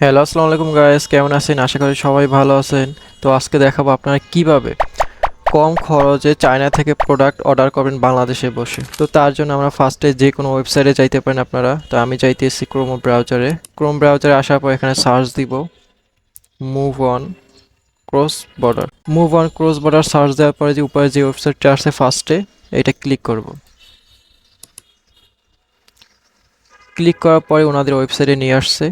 Hello আসসালামু আলাইকুম guys কেমন আছেন? আশা করি সবাই ভালো আছেন। তো আজকে দেখাবো আপনারা কীভাবে কম খরচে চায়না থেকে প্রোডাক্ট অর্ডার করবেন বাংলাদেশে বসে। তো তার জন্য আমরা ফার্স্টে যে কোনো ওয়েবসাইটে যাইতে পারেন আপনারা। তো আমি যাইতেছি ক্রোম ব্রাউজারে ক্রোম ব্রাউজারে আসার পর এখানে সার্চ দিব। Move on cross border move on cross border search দেওয়ার পরে যে উপরে যে ওয়েবসাইটটা আসছে ফার্স্টে এটা ক্লিক করব। ক্লিক করার পরে ওনাদের ওয়েবসাইটে নিয়ে আসছে।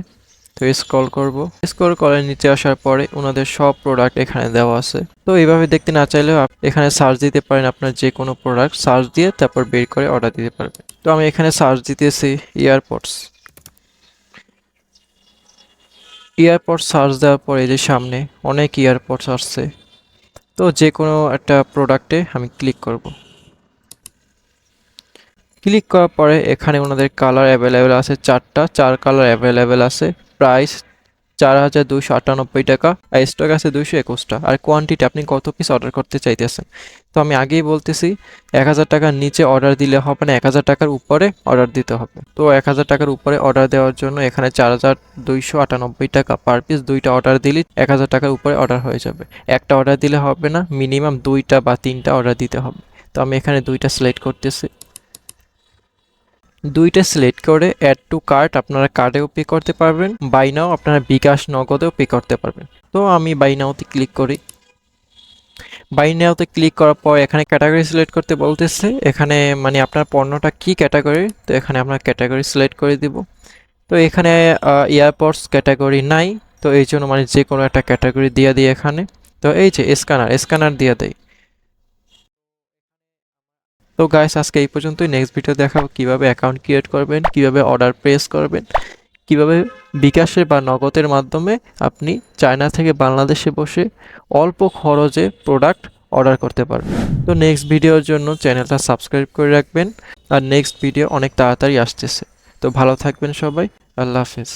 তো স্ক্রল করব। স্ক্রল করে নিচে আসার পরে ওনাদের সব প্রোডাক্ট এখানে দেওয়া আছে। তো এইভাবে দেখতে না চাইলেও এখানে সার্চ দিতে পারেন আপনার যে কোনো প্রোডাক্ট সার্চ দিয়ে তারপর বের করে অর্ডার দিতে পারবেন। তো আমি এখানে সার্চ দিতেছি এয়ারপডস এয়ারপডস সার্চ দেওয়ার পরে যে সামনে অনেক এয়ারপডস আসছে। তো যে কোনো একটা প্রোডাক্টে আমি ক্লিক করব। ক্লিক করার পরে এখানে ওনাদের কালার অ্যাভেলেবেল আছে চারটা। চার কালার অ্যাভেলেবেল আছে। প্রাইস চার হাজার দুইশো আটানব্বই টাকা। আর স্টক আছে দুইশো একুশটা। আর কোয়ান্টিটি আপনি কত পিস অর্ডার করতে চাইতেছেন? তো আমি আগেই বলতেছি, এক হাজার টাকার নিচে অর্ডার দিলে হবে না, এক হাজার টাকার উপরে অর্ডার দিতে হবে। তো এক হাজার টাকার উপরে অর্ডার দেওয়ার জন্য এখানে চার হাজার দুইশো আটানব্বই টাকা পার পিস দুইটা অর্ডার দিলে এক হাজার টাকার উপরে অর্ডার হয়ে যাবে। একটা অর্ডার দিলে হবে না মিনিমাম দুইটা বা তিনটা অর্ডার দিতে হবে। তো আমি এখানে দুইটা সিলেক্ট করতেছি। দুইটা সিলেক্ট করে অ্যাড টু কার্ট আপনারা কার্ডেও পে করতে পারবেন বাই নাও আপনারা বিকাশ নগদেও পে করতে পারবেন। তো আমি বাই নাওতে ক্লিক করি। বাই নাওতে ক্লিক করার পর এখানে ক্যাটাগরি সিলেক্ট করতে বলতেছে। এখানে মানে আপনার পণ্যটা কি ক্যাটাগরি তো এখানে আমরা ক্যাটাগরি সিলেক্ট করে দিব। তো এখানে এয়ারপডস ক্যাটাগরি নাই। তো এই জন্য মানে যে কোনো একটা ক্যাটাগরি দিয়ে দিই এখানে। তো এই যে স্ক্যানার স্ক্যানার দিয়ে দেয় তো গাইস আজকে এই পর্যন্তই। নেক্সট ভিডিও দেখাবো কীভাবে অ্যাকাউন্ট ক্রিয়েট করবেন, কীভাবে অর্ডার প্রেস করবেন, কীভাবে বিকাশের বা নগদের মাধ্যমে আপনি চায়না থেকে বাংলাদেশে বসে অল্প খরচে প্রোডাক্ট অর্ডার করতে পারবেন। তো নেক্সট ভিডিওর জন্য চ্যানেলটা সাবস্ক্রাইব করে রাখবেন। আর নেক্সট ভিডিও অনেক তাড়াতাড়ি আসতেছে। তো ভালো থাকবেন সবাই। আল্লাহ হাফেজ।